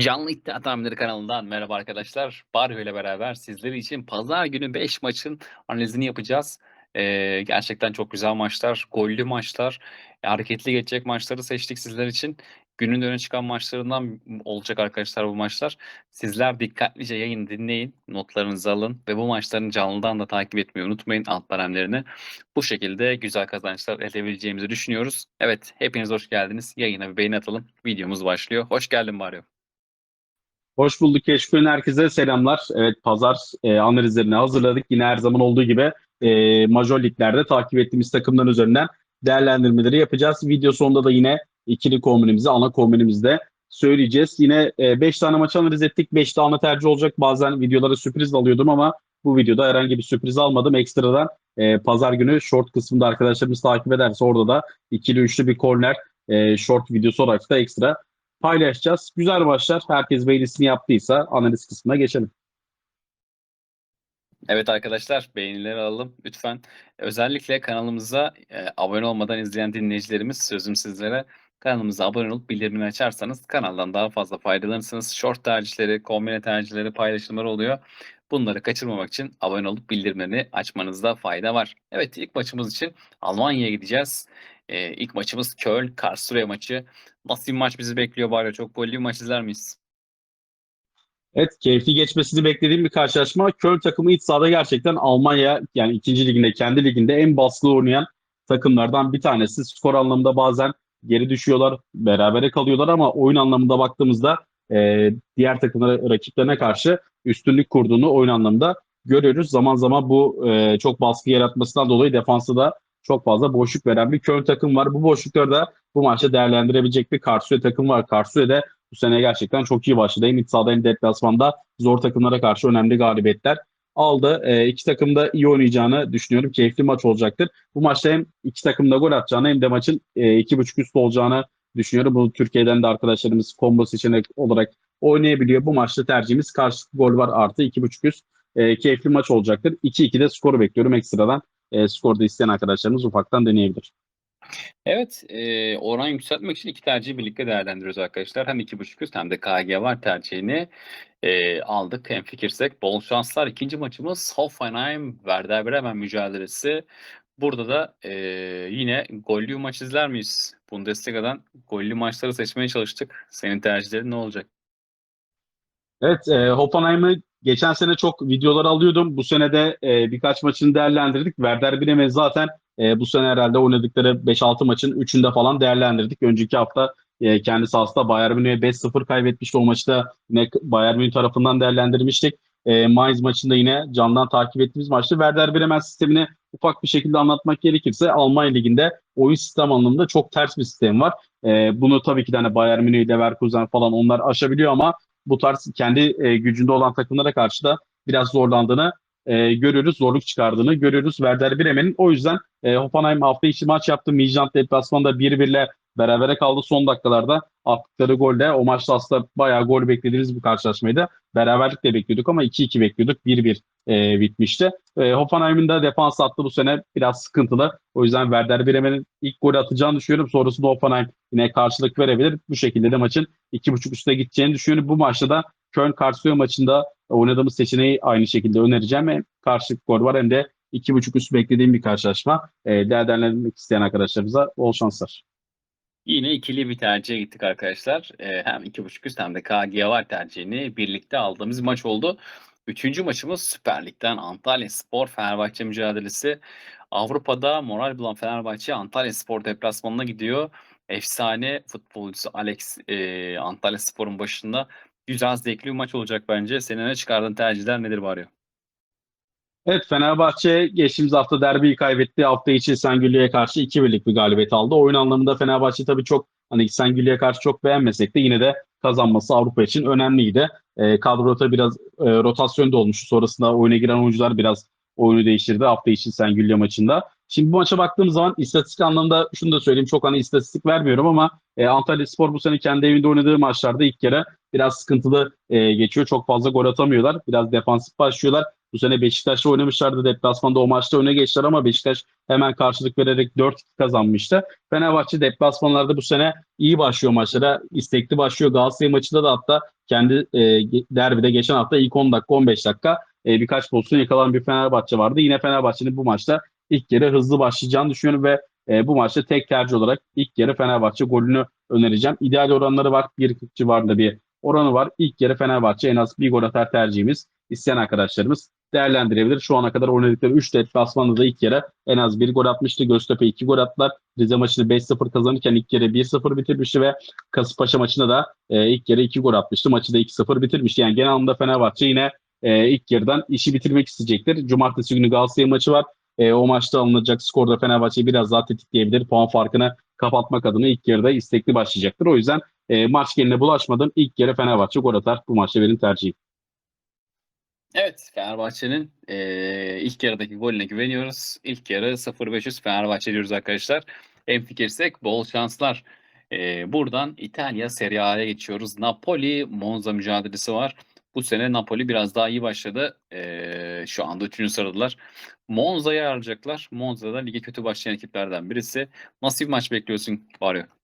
Canlı İddia Tahminleri kanalından merhaba arkadaşlar. Barrio ile beraber sizler için pazar günü 5 maçın analizini yapacağız. Ee, gerçekten çok güzel maçlar, gollü maçlar, hareketli geçecek maçları seçtik sizler için. Günün öne çıkan maçlarından olacak arkadaşlar bu maçlar. Sizler dikkatlice yayını dinleyin, notlarınızı alın ve bu maçların canlıdan da takip etmeyi unutmayın alt baremlerini. Bu şekilde güzel kazançlar elde edebileceğimizi düşünüyoruz. Evet, hepiniz hoş geldiniz. Yayına bir beğeni atalım. Videomuz başlıyor. Hoş geldin Barrio. Hoş bulduk Keşköy'ün herkese selamlar. Evet pazar e, analizlerini hazırladık. Yine her zaman olduğu gibi e, major liglerde takip ettiğimiz takımların üzerinden değerlendirmeleri yapacağız. Video sonunda da yine ikili kombinimizi, ana kombinimizde söyleyeceğiz. Yine 5 tane maç analiz ettik. 5 tane tercih olacak. Bazen videolara sürpriz alıyordum ama bu videoda herhangi bir sürpriz almadım. Ekstradan e, pazar günü short kısmında arkadaşlarımız takip ederse orada da ikili üçlü bir corner e, short videosu olarak da ekstra paylaşacağız. Güzel başlar. Herkes beğenisini yaptıysa analiz kısmına geçelim. Evet arkadaşlar beğenileri alalım lütfen. Özellikle kanalımıza e, abone olmadan izleyen dinleyicilerimiz sözüm sizlere. Kanalımıza abone olup bildirimini açarsanız kanaldan daha fazla faydalanırsınız. Short tercihleri, kombine tercihleri, paylaşımları oluyor. Bunları kaçırmamak için abone olup bildirimlerini açmanızda fayda var. Evet ilk maçımız için Almanya'ya gideceğiz. Ee, ilk maçımız Köln, Karlsruhe maçı. Nasıl bir maç bizi bekliyor bari? Çok gollü bir maç izler miyiz? Evet, keyifli geçmesini beklediğim bir karşılaşma. Köln takımı iç sahada gerçekten Almanya yani ikinci liginde, kendi liginde en baskılı oynayan takımlardan bir tanesi. Skor anlamında bazen geri düşüyorlar, berabere kalıyorlar ama oyun anlamında baktığımızda e, diğer takımlara, rakiplerine karşı üstünlük kurduğunu oyun anlamında görüyoruz. Zaman zaman bu e, çok baskı yaratmasından dolayı defansı da çok fazla boşluk veren bir Köln takım var. Bu boşlukları da bu maçta değerlendirebilecek bir Karsuye takım var. Karsuye de bu sene gerçekten çok iyi başladı. Hem iç sahada hem deplasmanda zor takımlara karşı önemli galibiyetler aldı. E, iki takım da iyi oynayacağını düşünüyorum. Keyifli maç olacaktır. Bu maçta hem iki takım da gol atacağını hem de maçın e, iki buçuk üst olacağını düşünüyorum. Bunu Türkiye'den de arkadaşlarımız combo seçenek olarak oynayabiliyor. Bu maçta tercihimiz karşı gol var artı iki buçuk üst. E, keyifli maç olacaktır. 2-2'de skoru bekliyorum ekstradan. E, skorda isteyen arkadaşlarımız ufaktan deneyebilir. Evet, e, oran yükseltmek için iki tercihi birlikte değerlendiriyoruz arkadaşlar. Hem 2.5 üst hem de KG var tercihini e, aldık. Hem fikirsek bol şanslar. İkinci maçımız Hoffenheim Werder Bremen mücadelesi. Burada da e, yine gollü maç izler miyiz? Bundesliga'dan gollü maçları seçmeye çalıştık. Senin tercihlerin ne olacak? Evet, e, Hoffenheim'ı geçen sene çok videolar alıyordum. Bu sene de e, birkaç maçını değerlendirdik. Werder Bremen zaten e, bu sene herhalde oynadıkları 5-6 maçın 3'ünde falan değerlendirdik. Önceki hafta e, kendi sahasında Bayern Münih'e 5-0 kaybetmişti. O maçta yine Bayern Münih tarafından değerlendirmiştik. E, Mainz maçında yine candan takip ettiğimiz maçta Werder Bremen sistemini ufak bir şekilde anlatmak gerekirse Almanya Ligi'nde oyun sistem anlamında çok ters bir sistem var. E, bunu tabii ki de hani Bayern Münih, Leverkusen falan onlar aşabiliyor ama bu tarz kendi e, gücünde olan takımlara karşı da biraz zorlandığını e, görüyoruz. Zorluk çıkardığını görüyoruz Werder Bremen'in. O yüzden e, Hoffenheim hafta içi maç yaptı. Midtjylland deplasmanda 1-1'le berabere kaldı. Son dakikalarda attıkları golle o maçta aslında bayağı gol beklediğimiz bir karşılaşmaydı. Beraberlikle bekliyorduk ama 2-2 bekliyorduk. 1-1 e, bitmişti. E, Hoffenheim'in de defans hattı bu sene biraz sıkıntılı. O yüzden Werder Bremen'in ilk golü atacağını düşünüyorum. Sonrasında Hoffenheim yine karşılık verebilir. Bu şekilde de maçın 2.5 üstte gideceğini düşünüyorum. Bu maçta da Köln Karlsruhe maçında oynadığımız seçeneği aynı şekilde önereceğim. Hem karşılık gol var hem de 2.5 üst beklediğim bir karşılaşma. E, değerlendirmek isteyen arkadaşlarımıza bol şanslar. Yine ikili bir tercihe gittik arkadaşlar. Ee, hem 2.5 üst hem de KG var tercihini birlikte aldığımız maç oldu. Üçüncü maçımız Süper Lig'den Antalya Spor Fenerbahçe mücadelesi. Avrupa'da moral bulan Fenerbahçe Antalya Spor deplasmanına gidiyor. Efsane futbolcusu Alex e, Antalya Spor'un başında. Güzel zevkli bir maç olacak bence. Senin ne çıkardığın tercihler nedir bari? Evet Fenerbahçe geçtiğimiz hafta derbiyi kaybetti. Hafta içi Sengül'e karşı 2-1'lik bir galibiyet aldı. Oyun anlamında Fenerbahçe tabii çok hani Sengül'e karşı çok beğenmesek de yine de kazanması Avrupa için önemliydi. E, kadroda biraz e, rotasyon da olmuştu. Sonrasında oyuna giren oyuncular biraz oyunu değiştirdi hafta içi Sengül'e maçında. Şimdi bu maça baktığım zaman istatistik anlamında şunu da söyleyeyim. Çok hani istatistik vermiyorum ama e, Antalya Spor bu sene kendi evinde oynadığı maçlarda ilk kere biraz sıkıntılı e, geçiyor. Çok fazla gol atamıyorlar. Biraz defansif başlıyorlar. Bu sene Beşiktaş'la oynamışlardı. Deplasmanda o maçta öne geçtiler ama Beşiktaş hemen karşılık vererek 4 kazanmıştı. Fenerbahçe deplasmanlarda bu sene iyi başlıyor maçlara. istekli başlıyor. Galatasaray maçında da hatta kendi e, derbide geçen hafta ilk 10 dakika 15 dakika e, birkaç pozisyon yakalanan bir Fenerbahçe vardı. Yine Fenerbahçe'nin bu maçta ilk yarı hızlı başlayacağını düşünüyorum ve e, bu maçta tek tercih olarak ilk yarı Fenerbahçe golünü önereceğim. İdeal oranları var. 1.40 civarında bir oranı var. İlk yarı Fenerbahçe en az bir gol atar tercihimiz. İsteyen arkadaşlarımız değerlendirebilir. Şu ana kadar oynadıkları 3 deplasmanda da ilk yarı en az bir gol atmıştı. Göztepe 2 gol attılar. Rize maçını 5-0 kazanırken ilk yarı 1-0 bitirmişti ve Kasımpaşa maçında da e, ilk yarı 2 gol atmıştı. Maçı da 2-0 bitirmişti. Yani genel anlamda Fenerbahçe yine e, ilk yarıdan işi bitirmek isteyecektir. Cumartesi günü Galatasaray maçı var. E, o maçta alınacak skorda Fenerbahçe biraz daha tetikleyebilir. Puan farkını kapatmak adına ilk yarıda istekli başlayacaktır. O yüzden e, maç geline bulaşmadan ilk yarı Fenerbahçe gol atar. Bu maçta benim tercihim. Evet, Fenerbahçe'nin eee, ilk yarıdaki golüne güveniyoruz. İlk yarı 0-500 Fenerbahçe diyoruz arkadaşlar. En fikirsek bol şanslar. Eee, buradan İtalya Serie A'ya geçiyoruz. Napoli Monza mücadelesi var. Bu sene Napoli biraz daha iyi başladı. Eee, şu anda 3. sıradılar. Monza'yı ağırlayacaklar. Monza'da lige kötü başlayan ekiplerden birisi. Nasıl bir maç bekliyorsun Barrio?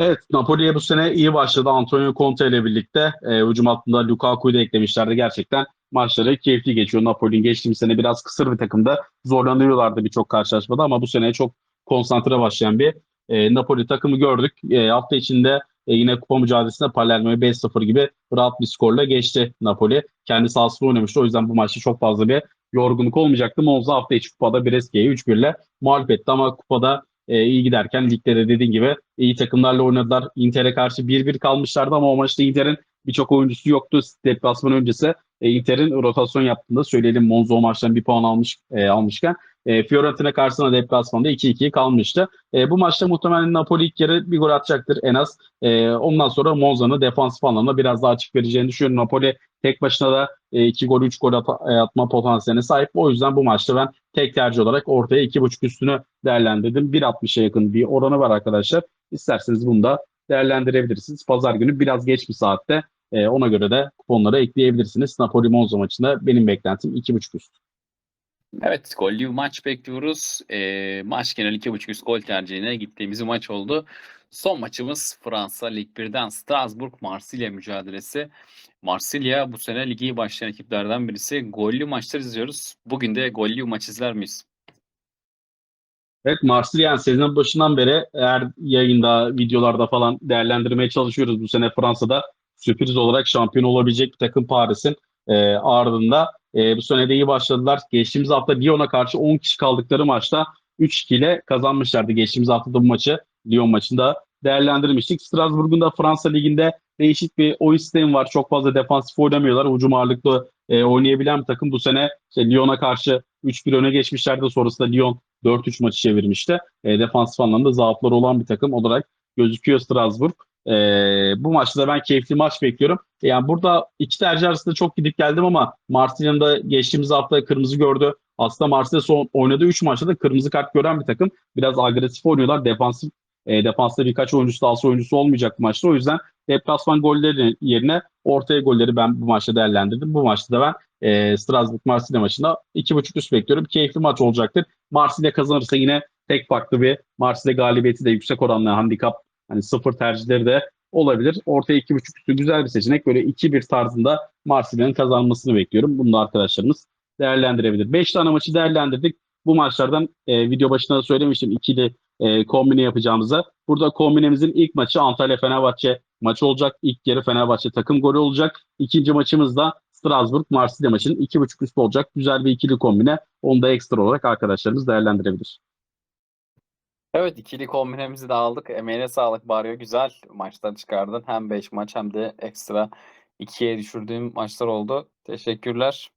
Evet, Napoli'ye bu sene iyi başladı. Antonio Conte ile birlikte e, hücum hattında Lukaku'yu da eklemişlerdi. Gerçekten maçları keyifli geçiyor. Napoli'nin geçtiğimiz sene biraz kısır bir takımda zorlanıyorlardı birçok karşılaşmada ama bu sene çok konsantre başlayan bir e, Napoli takımı gördük. E, hafta içinde e, yine kupa mücadelesinde Palermo'yu 5-0 gibi rahat bir skorla geçti Napoli. Kendi sahasında oynamıştı. O yüzden bu maçta çok fazla bir yorgunluk olmayacaktı. Monza hafta içi kupada Brescia'yı 3-1 ile mağlup etti ama kupada e, iyi giderken ligde de dediğin gibi iyi takımlarla oynadılar. Inter'e karşı 1-1 kalmışlardı ama o maçta Inter'in birçok oyuncusu yoktu. Deplasman öncesi e, Inter'in rotasyon yaptığında söyleyelim Monza o maçtan bir puan almış e, almışken e, Fiorentina karşısında deplasmanda 2-2 kalmıştı. E, bu maçta muhtemelen Napoli ilk yarı bir gol atacaktır en az. E, ondan sonra Monza'nın defansif anlamda biraz daha açık vereceğini düşünüyorum. Napoli tek başına da 2 gol 3 gol at- e, atma potansiyeline sahip. O yüzden bu maçta ben tek tercih olarak ortaya 2.5 üstünü değerlendirdim. 1.60'a yakın bir oranı var arkadaşlar. İsterseniz bunu da değerlendirebilirsiniz. Pazar günü biraz geç bir saatte e, ona göre de kuponları ekleyebilirsiniz. Napoli Monza maçında benim beklentim 2.5 üst. Evet, gollü maç bekliyoruz. Eee, maç genel 2.5 üst gol tercihine gittiğimiz maç oldu. Son maçımız Fransa Lig 1'den Strasbourg Marsilya mücadelesi. Marsilya bu sene ligi başlayan ekiplerden birisi. Gollü maçlar izliyoruz. Bugün de gollü maç izler miyiz? Evet Marsilya yani sezon başından beri eğer yayında, videolarda falan değerlendirmeye çalışıyoruz. Bu sene Fransa'da sürpriz olarak şampiyon olabilecek bir takım Paris'in e, ardında. E, bu sene de iyi başladılar. Geçtiğimiz hafta Lyon'a karşı 10 kişi kaldıkları maçta 3-2 ile kazanmışlardı. Geçtiğimiz hafta da bu maçı Lyon maçında değerlendirmiştik. Strasbourg'un da Fransa Ligi'nde değişik bir oyun sistemi var. Çok fazla defansif oynamıyorlar. Hücum ağırlıklı e, oynayabilen bir takım. Bu sene işte Lyon'a karşı 3-1 öne geçmişlerdi. Sonrasında Lyon 4-3 maçı çevirmişti. E, defansif anlamda zaafları olan bir takım olarak gözüküyor Strasbourg. E, bu maçta da ben keyifli maç bekliyorum. Yani burada iki tercih arasında çok gidip geldim ama Marsilya'nın da geçtiğimiz hafta kırmızı gördü. Aslında Marsilya son oynadığı 3 maçta da kırmızı kart gören bir takım. Biraz agresif oynuyorlar. Defansif e, defansta birkaç oyuncusu da oyuncusu olmayacak maçta. O yüzden deplasman golleri yerine ortaya golleri ben bu maçta değerlendirdim. Bu maçta da ben e, Strasbourg Marsilya maçında 2.5 üst bekliyorum. Keyifli maç olacaktır. Marsilya kazanırsa yine tek farklı bir Marsilya galibiyeti de yüksek oranlı handikap hani sıfır tercihleri de olabilir. Ortaya 2.5 üstü güzel bir seçenek. Böyle 2-1 tarzında Marsilya'nın kazanmasını bekliyorum. Bunu da arkadaşlarımız değerlendirebilir. 5 tane maçı değerlendirdik. Bu maçlardan e, video başında da söylemiştim ikili e, kombine yapacağımıza. Burada kombinemizin ilk maçı Antalya Fenerbahçe maçı olacak. İlk yarı Fenerbahçe takım golü olacak. İkinci maçımız da Strasbourg Marsilya maçının 2.5 üstü olacak. Güzel bir ikili kombine. Onu da ekstra olarak arkadaşlarımız değerlendirebilir. Evet ikili kombinemizi de aldık. Emeğine sağlık Barrio. Güzel maçlar çıkardın. Hem 5 maç hem de ekstra 2'ye düşürdüğüm maçlar oldu. Teşekkürler.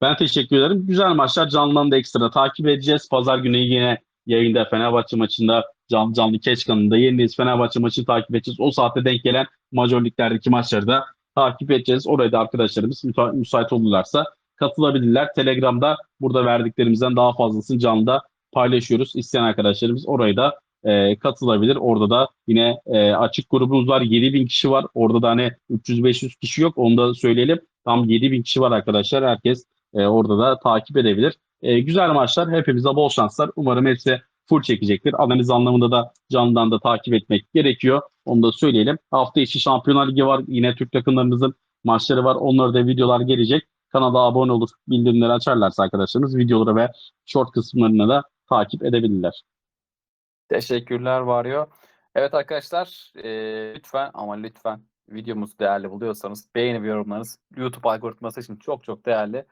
Ben teşekkür ederim. Güzel maçlar canlıdan da ekstra takip edeceğiz. Pazar günü yine yayında Fenerbahçe maçında canlı canlı Keç kanalında yayındayız. Fenerbahçe maçını takip edeceğiz. O saatte denk gelen Major Lig'lerdeki maçları da takip edeceğiz. Oraya da arkadaşlarımız müsa- müsait olurlarsa katılabilirler. Telegram'da burada verdiklerimizden daha fazlasını canlıda paylaşıyoruz. İsteyen arkadaşlarımız oraya da e, katılabilir. Orada da yine e, açık grubumuz var. 7000 kişi var. Orada da hani 300-500 kişi yok. Onu da söyleyelim. Tam 7000 kişi var arkadaşlar. Herkes e, orada da takip edebilir. E, güzel maçlar. Hepimize bol şanslar. Umarım hepsi full çekecektir. Analiz anlamında da canlıdan da takip etmek gerekiyor. Onu da söyleyelim. Hafta içi Şampiyonlar Ligi var. Yine Türk takımlarımızın maçları var. Onlara da videolar gelecek. Kanala abone olur, bildirimleri açarlarsa arkadaşlarımız videoları ve short kısımlarını da takip edebilirler. Teşekkürler Varyo. Evet arkadaşlar e, lütfen ama lütfen videomuzu değerli buluyorsanız beğeni yorumlarınız YouTube algoritması için çok çok değerli.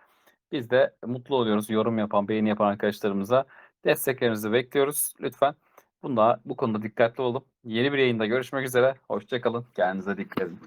Biz de mutlu oluyoruz yorum yapan, beğeni yapan arkadaşlarımıza. Desteklerinizi bekliyoruz. Lütfen bunda bu konuda dikkatli olun. Yeni bir yayında görüşmek üzere. Hoşçakalın. Kendinize dikkat edin.